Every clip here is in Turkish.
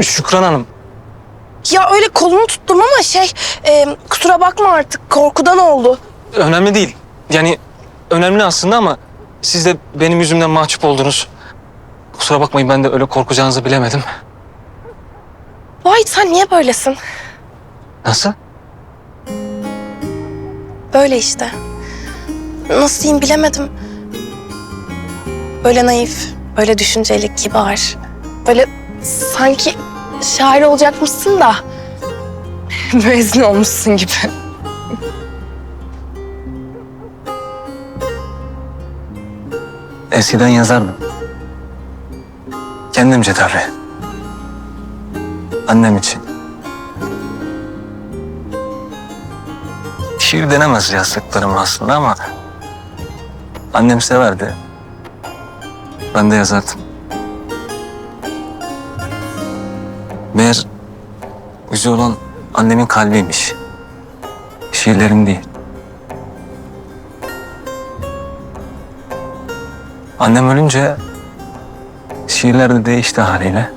Şükran Hanım, Ya öyle kolunu tuttum ama şey e, kusura bakma artık korkudan oldu. önemli değil. Yani önemli aslında ama siz de benim yüzümden mahcup oldunuz. Kusura bakmayın ben de öyle korkacağınızı bilemedim. Vay sen niye böylesin? Nasıl? Böyle işte. Nasıl diyeyim bilemedim. Böyle naif, böyle düşünceli, kibar. Böyle sanki şair olacakmışsın da müezzin olmuşsun gibi. Eskiden yazardım. Kendimce tabii. Annem için. Şiir denemez yazdıklarım aslında ama annem severdi. Ben de yazardım. Meğer güzel olan annemin kalbiymiş. Şiirlerim değil. Annem ölünce şiirler de değişti haliyle.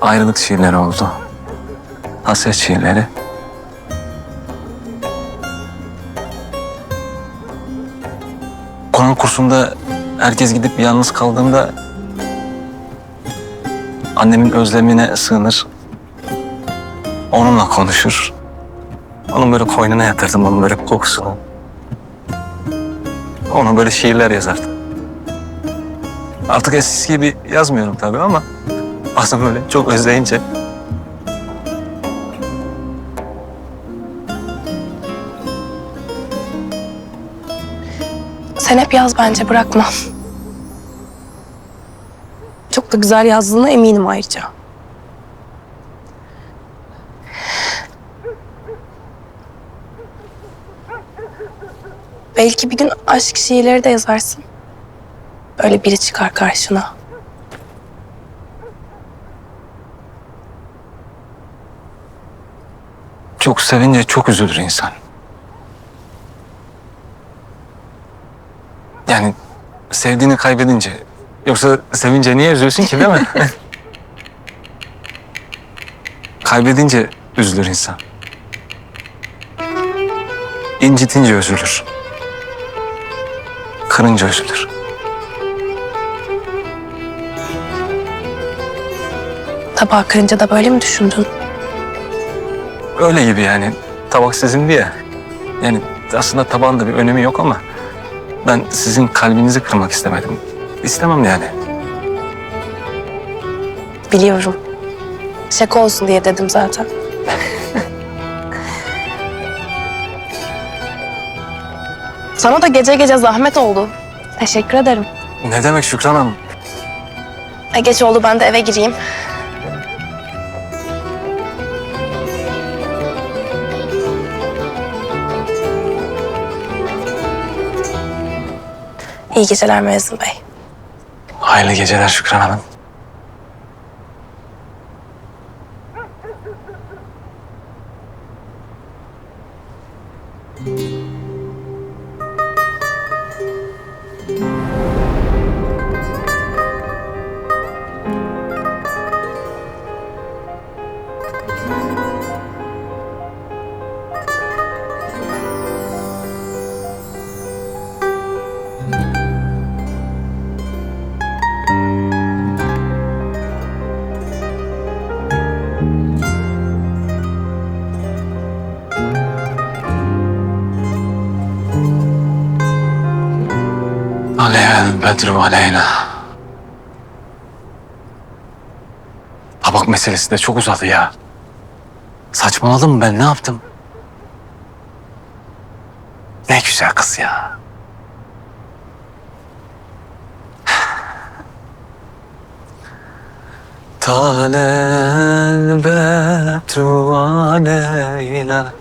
Ayrılık şiirleri oldu. Hasret şiirleri. Kur'an kursunda herkes gidip yalnız kaldığında annemin özlemine sığınır. Onunla konuşur. Onun böyle koynuna yatırdım onun böyle kokusunu. Ona böyle şiirler yazardım. Artık eskisi gibi yazmıyorum tabii ama bazen böyle çok özleyince Sen hep yaz bence bırakma. Çok da güzel yazdığına eminim ayrıca. Belki bir gün aşk şiirleri de yazarsın. Böyle biri çıkar karşına. çok sevince çok üzülür insan. Yani sevdiğini kaybedince yoksa sevince niye üzülsün ki değil mi? Kaybedince üzülür insan. İncitince üzülür. Kırınca üzülür. Tabağı kırınca da böyle mi düşündün? Öyle gibi yani. Tabak sizin diye. Yani aslında tabağın da bir önemi yok ama ben sizin kalbinizi kırmak istemedim. İstemem yani. Biliyorum. Şaka olsun diye dedim zaten. Sana da gece gece zahmet oldu. Teşekkür ederim. Ne demek Şükran Hanım? E, geç oldu ben de eve gireyim. İyi geceler Müezzin Bey. Hayırlı geceler Şükran Hanım. Aleyhel Bedru aleyna. Tabak meselesi de çok uzadı ya. Saçmaladım ben ne yaptım? Ne güzel kız ya. Talel Bedru aleyna.